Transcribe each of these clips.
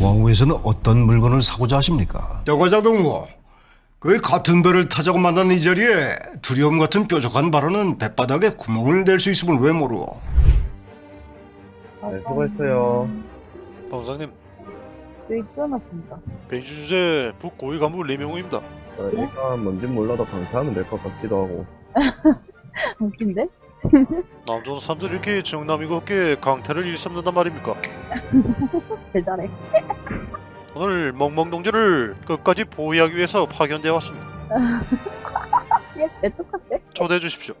왕후에서는 어떤 물건을 사고자 하십니까? 여과장 동무, 그 같은 배를 타자고 만난 이 자리에 두려움 같은 뾰족한 발언은 뱃바닥에 구멍을 낼 수 있음을 왜 모르? 네, 수고했어요. 방장님 네, 끊었습니다. 베이지 주제 북고위 간부 리명우입니다. 어, 일단 뭔진 몰라도 강퇴하면 될 것 같기도 하고. 웃긴데? 남조선 사람들이 이렇게 정남이고 없게 강태를 일삼는단 말입니까? 대단해. 오늘 멍멍 동지를 끝까지 보호하기 위해서 파견되어 왔습니다. 예, 내 똑같대. 초대해 주십시오.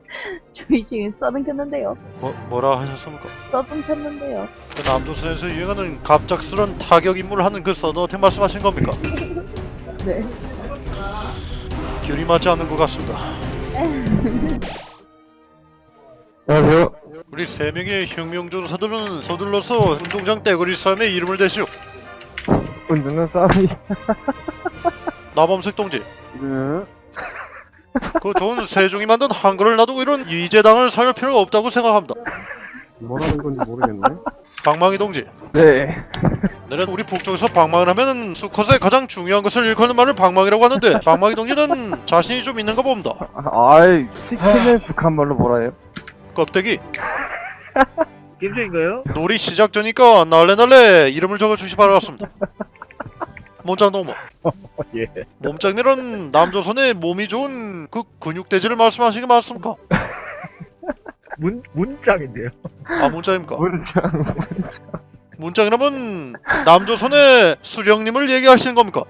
저희 지금 써듬켰는데요. 뭐, 뭐라 하셨습니까? 써듬켰는데요. 그 남조선에서 유행하는 갑작스런 타격 임무를 하는 그 서너텍 말씀하신 겁니까? 네. 균이 맞지 않는 것 같습니다. 안녕하세요. 우리 세 명의 혁명 전사들은 서둘러서 운동장 떼거리 싸움에 이름을 대시오. 운동장 싸움이. 나범석 동지, 네. 그 좋은 세종이 만든 한글을 놔두고 이런 이재당을 사용할 필요가 없다고 생각합니다. 뭐라는 건지 모르겠네. 방망이 동지, 네. 내가 우리 북쪽에서 방망이를 하면 수컷의 가장 중요한 것을 일컫는 말을 방망이라고 하는데 방망이 동지는 자신이 좀 있는가 봅니다. 아이, 시키는 북한 말로 뭐라 해요? 껍데기. 게임 중인가요? 놀이 시작 전이니까 날래날래 이름을 적어주시 바라겠습니다. 몸짱 동무. 예. 몸짱이란 남조선의 몸이 좋은 그 근육대지를 말씀하시는 게 맞습니까? 문, 문장인데요. 아 문짱입니까? 문장. 문짱이라면 남조선의 수령님을 얘기하시는 겁니까?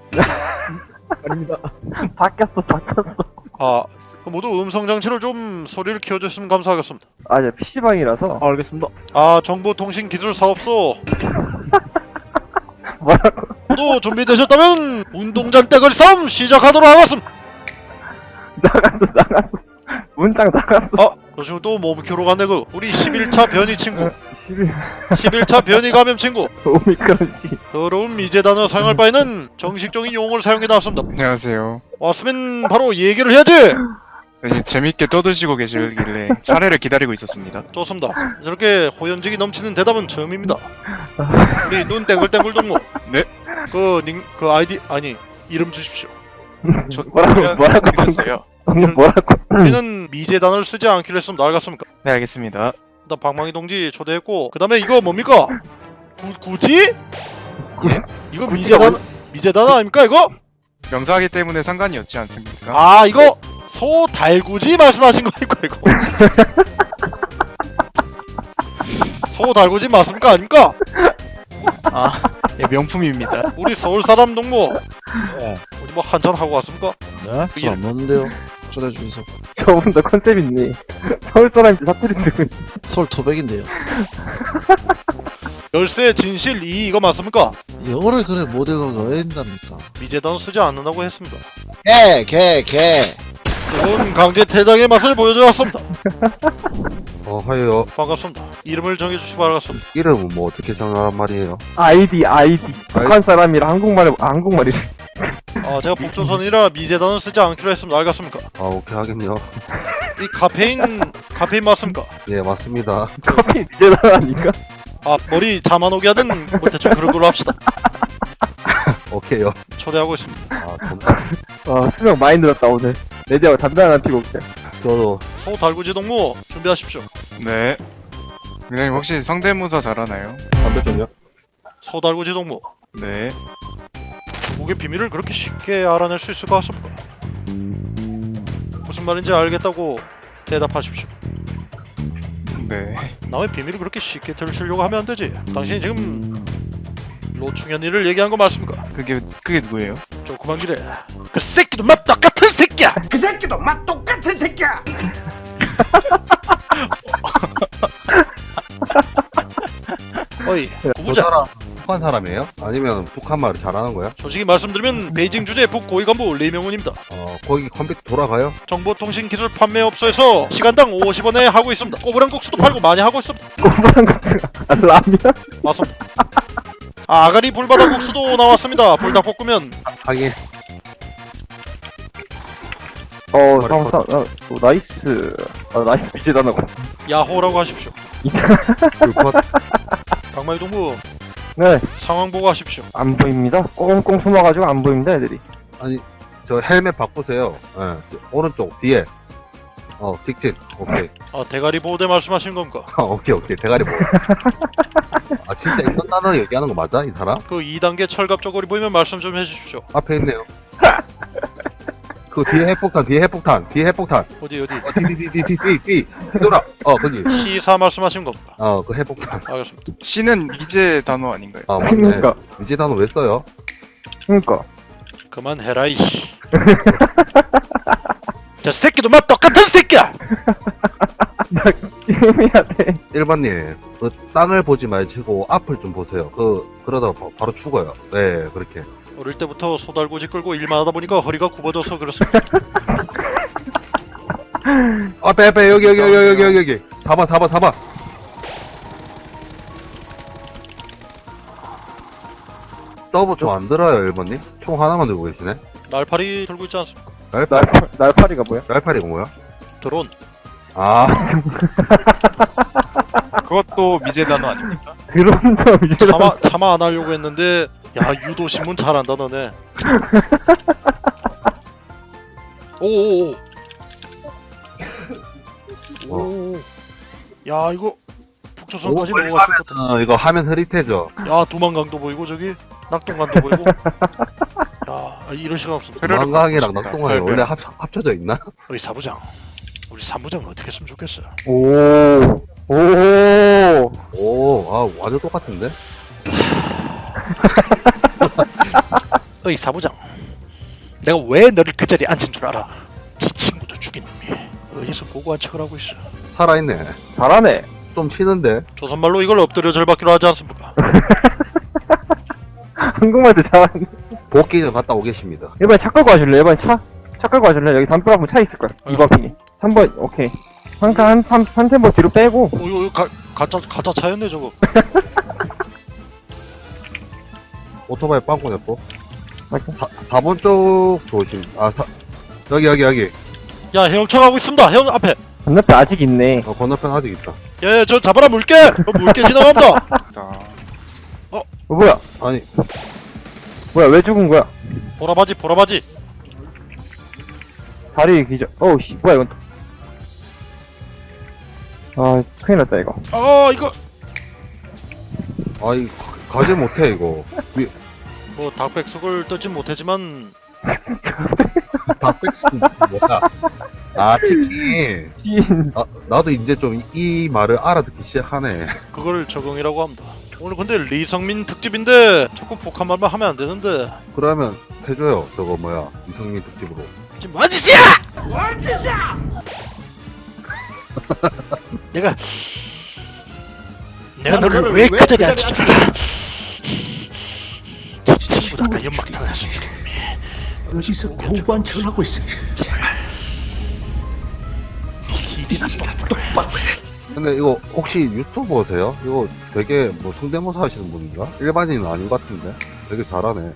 아닙니다. 바뀌었어, 바뀌었어. 아 모두 음성 장치를 좀 소리를 키워주시면 감사하겠습니다. 아, 제 PC방이라서. 알겠습니다. 아 정보통신기술사업소 뭐라고? 모두 준비되셨다면 운동장 떼거리 싸움 시작하도록 하겠습니다. 나갔어, 나갔어. 문장 나갔어. 아, 저 친구 또 몸키로 갔네 그 우리 11차 변이 친구 11, 11차 변이 감염 친구 오미크론 씨. 더러운 미제 단어 사용할 바에는 정식적인 용어를 사용해 나왔습니다 안녕하세요. 왔으면 바로 얘기를 해야지 네, 재밌게 떠드시고 계시길래 차례를 기다리고 있었습니다. 좋습니다 저렇게 호연직이 넘치는 대답은 처음입니다 우리 눈 땡글땡글 동무 네. 그, 닉, 그 아이디 아니 이름 주십시오 저 뭐라고, 뭐라고 드렸어요. 방금 뭐라고? 우리는 미제 단어를 쓰지 않기로 했습니다 알겠습니까 네, 알겠습니다. 일단 방망이 동지 초대했고 그 다음에 이거 뭡니까 구, 굳이? 이거 미제 단어 미제 단어 아닙니까 이거? 명사하기 때문에 상관이 없지 않습니까? 아 이거 소 달구지 말씀하신 거니까 이거 소 달구지 맞습니까 아닙니까? 아, 예, 명품입니다. 우리 서울 사람 동무 우리 뭐 한잔 하고 왔습니까? 네? 술안 먹는데요. 초대해 주셔서 저분 더 컨셉 있네. 서울 사람인지 사투리 쓰고 있네. 서울 토백인데요. 열쇠 진실 이 이거 맞습니까? 영어를 그래 못 읽어가 왜 된답니까? 미제단 쓰지 않는다고 했습니다. 개, 개, 개. 두분 강제 퇴장의 맛을 보여주었습니다. 어, 하여요. 반갑습니다. 이름을 정해주시 바라겠습니다. 이름은 뭐 어떻게 정하란 말이에요? 아이디, 아이디. 북한 사람이라 한국말을, 한국말이래. 아 제가 북조선이라 미제단을 쓰지 않기로 했습니다. 알겠습니까? 아, 오케이 하겠네요. 이 카페인 카페인 맞습니까? 예, 맞습니다. 커피 이제나 아닌가? 아 머리 자만 오게 하든 뭐 대충 그런 걸로 합시다. 오케이요. 초대하고 있습니다. 아, 감사. 아, 수명 많이 늘었다, 오늘. 내디하고 담배 하나 피고 올게. 저도 소 달구지 동무 준비하십시오. 네. 그냥 혹시 성대모사 잘하나요? 담배 좀요. 소 달구지 동무 네. 무게 비밀을 그렇게 쉽게 알아낼 수 있을 것 같습니까? 무슨 말인지 알겠다고 대답하십시오. 네. 남의 비밀을 그렇게 쉽게 들으려고 하면 안 되지. 당신이 지금 노충현이를 얘기한 거 맞습니까? 그게 그게 누구예요? 조그만 길에 그 새끼도 맛 똑같은 새끼야. 그 새끼도 맛 똑같은 새끼야. 어이. 사람 북한 사람이에요? 아니면 북한 말을 잘하는 거야? 솔직히 말씀드리면 베이징 주재 북고위 간부 리명훈입니다. 어, 거기 컴퓨터 돌아가요? 정보통신 기술 판매 업소에서 시간당 50원에 하고 있습니다. 꼬부랑 국수도 팔고 많이 하고 있습니다. 꼬부랑 국수가 아, 라면? 맞습니다. 아, 아가리 불바다 국수도 나왔습니다. 불닭볶음면. 하긴. 어, 사, 어, 오, 나이스. 아, 나이스 비제다 나고. 야호라고 하십시오. 불컷. 강마이 동부 네, 상황 보고 하십시오. 안 보입니다. 꽁꽁 숨어가지고 안 보입니다, 애들이. 저 헬멧 바꾸세요. 예. 오른쪽 뒤에. 어 직진. 오케이. 아 대가리 보호대 말씀하신 건가? 어, 오케이 오케이 대가리 뭐. 아 진짜 이런 단어 얘기하는 거 맞아 이 사람? 그 2단계 철갑 저고리 보이면 말씀 좀 해주십시오. 앞에 있네요. 그 뒤에 핵폭탄 뒤에 핵폭탄 뒤에 핵폭탄. 어디 어디? 어 뒤뒤뒤뒤뒤뒤 돌아. 어 거기. 시사 말씀하신 건가? 어그 핵폭탄. 알겠습니다. C는 미제 단어 아닌가요? 아 맞네. 그러니까, 이제 단어 왜 써요? 그러니까. 그만 해라 이씨. 저 새끼도 막 똑같은 새끼야. 게임해야 돼. 1번님 그 땅을 보지 말고 앞을 좀 보세요. 그 그러다가 바, 바로 죽어요. 네 그렇게. 어릴 때부터 소달구지 끌고 일만 하다 보니까 허리가 굽어져서 그렇습니다. 앞에 앞에 여기 여기 여기 여기 여기 여기 4번 4번 4번 서브 좀안 들어요 1번님? 총 하나만 들고 계시네 날파리 들고 있지 않습니까? 날파, 날파리가 뭐야? 날팔이가 뭐야? 드론. 아 그것도 미제 단어 아닙니까? 드론도 이제 차마 차마 안 하려고 했는데 야 유도 신문 잘한다 너네. 오오오. 오. 야 이거 북조선까지 넘어갔을 것 같아. 어, 이거 화면 흐릿해져 야 두만강도 보이고 저기 낙동강도 보이고. 야 이럴 시간 없습니다. 망강이랑. 낙동강이 네, 원래 네. 합, 합쳐져 있나? 어이 사부장. 우리 사부장은 어떻게 했으면 좋겠어. 오, 오, 오 아 완전 똑같은데? 어이 사부장. 내가 왜 너를 그 자리에 앉힌 줄 알아? 네 친구도 죽인 놈이 어디서 고고한 척을 하고 있어. 살아있네 잘하네. 좀 치는데 조선말로 이걸 엎드려 절받기로 하지 않습니까? 한국말도 잘하네. 복귀 좀 갔다 오겠습니다 이번에 차 끌고 와줄래? 이번에 차? 차 끌고 와줄래? 여기 담벼락 보면 차 있을 거야. 2번 핑이. 3번, 오케이. 한 칸, 한, 한, 한 템포 뒤로 빼고. 어, 이거, 이거 가, 가짜 가짜 차였네 저거. 오토바이 빵꾸 냈고 맞아. 4, 번쪽 조심 아 사, 여기 여기 여기 야 헤엄쳐 가고 있습니다. 헤엄 앞에. 건너편 아직 있네. 어, 건너편 아직 있다 예, 저 잡아라 물개. 저 물개 지나갑니다. 어, 뭐야? 아니 뭐야, 왜 죽은 거야? 보라바지 보라바지. 다리 기절. 어우, 씨, 뭐야, 이건. 아, 큰일 났다, 이거. 어 이거 아 이 가- 가지 못해 이거 뭐 닭백숙을 뜯진 못했지만 닭백숙 뭐야 아 치킨 흰. 아, 나도 이제 좀 이 말을 알아듣기 시작하네 그걸 적응이라고 합니다. 오늘 근데 리성민 특집인데 자꾸 북한 말만 하면 안 되는데 그러면 해줘요 저거 뭐야 이성민 특집으로 지금 뭔 짓이야? 뭔 짓이야? 내가 내가 너를 왜 그 자리에 알아? 저 친구도 아까 할수 있는 놈이 어디서 고고한 척을 하고 있어. 길이나 똑바로 해. 근데 이거 혹시 유튜버세요? 이거 되게 뭐 성대모사 하시는 분인가? 일반인은 아닌 것 같은데 되게 잘하네